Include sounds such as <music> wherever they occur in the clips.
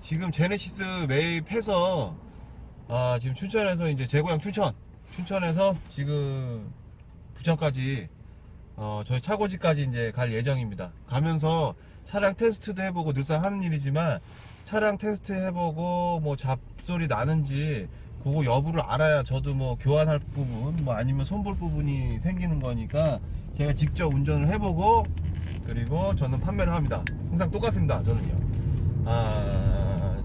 지금 제네시스 매입해서 아, 지금 춘천에서 이제 제 고향 춘천 춘천에서 지금 부천까지 어, 저희 차고지까지 이제 갈 예정입니다. 가면서 차량 테스트도 해보고 늘상 하는 일이지만 차량 테스트 해보고 뭐 잡소리 나는지 그거 여부를 알아야 저도 뭐 교환할 부분 뭐 아니면 손볼 부분이 생기는 거니까 제가 직접 운전을 해보고 그리고 저는 판매를 합니다. 항상 똑같습니다. 저는요. 아,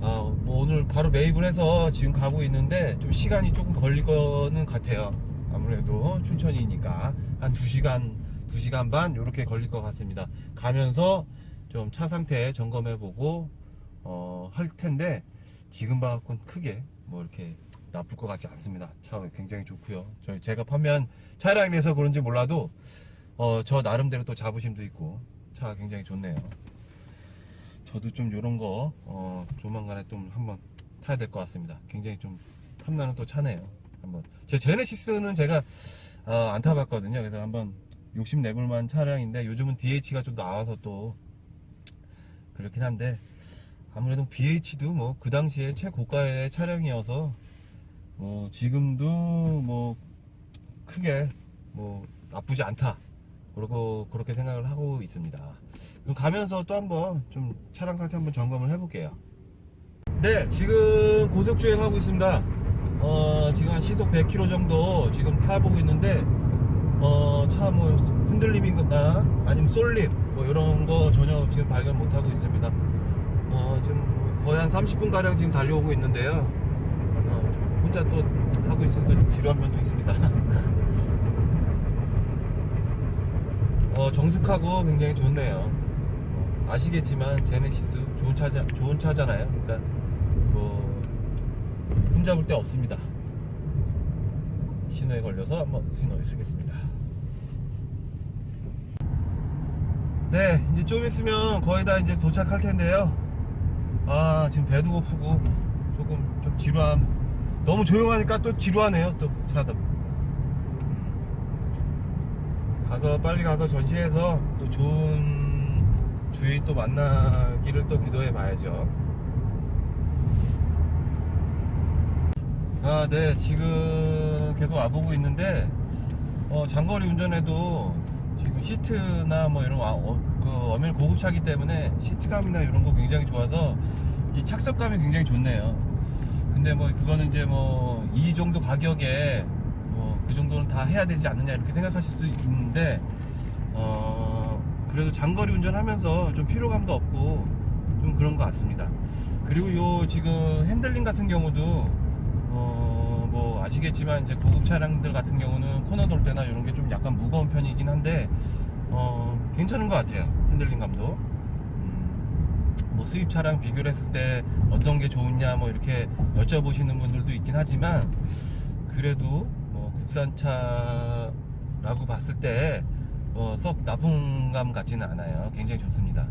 아, 뭐 오늘 바로 매입을 해서 지금 가고 있는데 좀 시간이 조금 걸릴 거는 같아요. 아무래도 춘천이니까 한 2시간, 2시간 반 이렇게 걸릴 것 같습니다. 가면서 좀 차 상태 점검해 보고 어, 할 텐데 지금 봐갖고는 크게 뭐 이렇게 나쁠 것 같지 않습니다. 차 굉장히 좋고요. 저희 제가 판매한 차량에 대해서 그런지 몰라도 어, 저 나름대로 또 자부심도 있고 차가 굉장히 좋네요. 저도 좀 이런 거 어, 조만간에 좀 한번 타야 될 것 같습니다. 굉장히 좀 탐나는 또 차네요. 한번 제 제네시스는 제가 어, 안 타봤거든요. 그래서 한번 욕심 내볼 만한 차량인데 요즘은 DH가 좀 나와서 또 그렇긴 한데 아무래도 BH도 뭐 그 당시에 최고가의 차량이어서 뭐 지금도 뭐 크게 뭐 나쁘지 않다. 그러고 그렇게 생각을 하고 있습니다. 그럼 가면서 또 한번 좀 차량 상태 한번 점검을 해볼게요. 네, 지금 고속 주행하고 있습니다. 어, 지금 한 시속 100km 정도 지금 타보고 있는데, 어, 차뭐 흔들림이거나 아니면 쏠림 뭐 이런 거 전혀 지금 발견 못 하고 있습니다. 어, 지금 뭐 거의 한 30분 가량 지금 달려오고 있는데요. 어, 좀 혼자 또 하고 있으니까 좀 지루한 면도 있습니다. <laughs> 어, 정숙하고 굉장히 좋네요. 어, 아시겠지만 제네시스 좋은 차자 좋은 차잖아요. 그러니까 뭐 흠잡을 데 없습니다. 신호에 걸려서 한번 신호를 쓰겠습니다. 네, 이제 좀 있으면 거의 다 이제 도착할 텐데요. 아, 지금 배도 고프고 조금 좀 지루함. 너무 조용하니까 또 지루하네요. 또 차다. 가서 빨리 가서 전시해서 또 좋은 주위 또 만나기를 또 기도해 봐야죠. 아, 네, 지금 계속 와보고 있는데, 어, 장거리 운전에도 시트나 뭐 이런, 와- 어, 그, 엄밀 고급차기 때문에 시트감이나 이런 거 굉장히 좋아서 이 착석감이 굉장히 좋네요. 근데 뭐 그거는 이제 뭐 이 정도 가격에 뭐 그 정도는 다 해야 되지 않느냐 이렇게 생각하실 수도 있는데 어 그래도 장거리 운전하면서 좀 피로감도 없고 좀 그런 것 같습니다. 그리고 요 지금 핸들링 같은 경우도 어 뭐 아시겠지만 이제 고급 차량들 같은 경우는 코너 돌 때나 이런 게 좀 약간 무거운 편이긴 한데 어 괜찮은 것 같아요 핸들링 감도. 음, 뭐 수입 차량 비교를 했을 때 어떤 게 좋으냐 뭐 이렇게 여쭤보시는 분들도 있긴 하지만 그래도 뭐 국산차라고 봤을 때 어, 썩 나쁜 감 같지는 않아요. 굉장히 좋습니다.